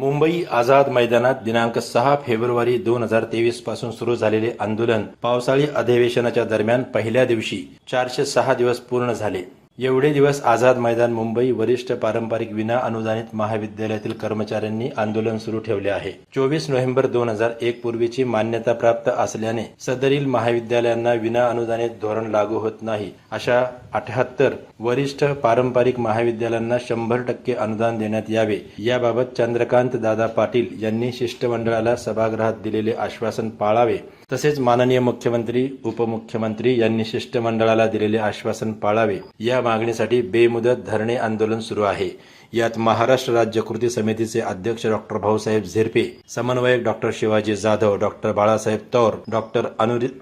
मुंबई आझाद मैदानात दिनांक सहा फेब्रुवारी दोन हजार तेवीसपासून सुरू झालेले आंदोलन पावसाळी अधिवेशनाच्या दरम्यान पहिल्या दिवशी चारशे सहा दिवस पूर्ण झाले. एवढे दिवस आझाद मैदान मुंबई वरिष्ठ पारंपरिक विना अनुदानित महाविद्यालयातील कर्मचाऱ्यांनी आंदोलन सुरू ठेवले आहे. चोवीस नोव्हेंबर दोन हजार एक पूर्वीची मान्यता प्राप्त असल्याने सदरील महाविद्यालयांना विना अनुदानित धोरण लागू होत नाही. अशा अठ्याहत्तर वरिष्ठ पारंपरिक महाविद्यालयांना शंभर टक्के अनुदान देण्यात यावे. याबाबत चंद्रकांत दादा पाटील यांनी शिष्टमंडळाला सभागृहात दिलेले आश्वासन पाळावे. तसेच माननीय मुख्यमंत्री उपमुख्यमंत्री यांनी शिष्टमंडळाला दिलेले आश्वासन पाळावे. या मागणीसाठी बेमुदत धरणे आंदोलन सुरू आहे. यात महाराष्ट्र राज्य कृती समितीचे अध्यक्ष डॉक्टर भाऊसाहेब झिरपे समन्वयक doctor Shivaji Jadhav doctor Balasaheb Taur doctor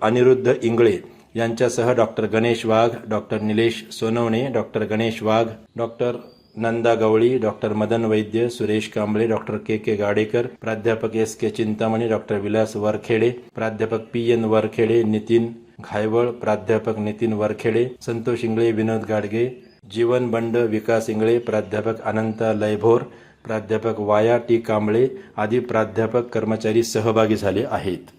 Aniruddha Ingle यांच्यासह doctor Ganesh Wagh doctor Nilesh Sonawane doctor Ganesh Wagh doctor Nanda Gawali doctor Madan Vaidya Suresh Kamble doctor K. K. Gadekar प्राध्यापक S. K. Chintamani doctor Vilas Varkhede प्राध्यापक P. N. Varkhede Nitin Ghaywal प्राध्यापक नितीन वरखेडे संतोष इंगळे विनोद गाडगे जीवन बंड विकास इंगळे प्राध्यापक अनंत लयभोर प्राध्यापक वाया T Kamble आदी प्राध्यापक कर्मचारी सहभागी झाले आहेत.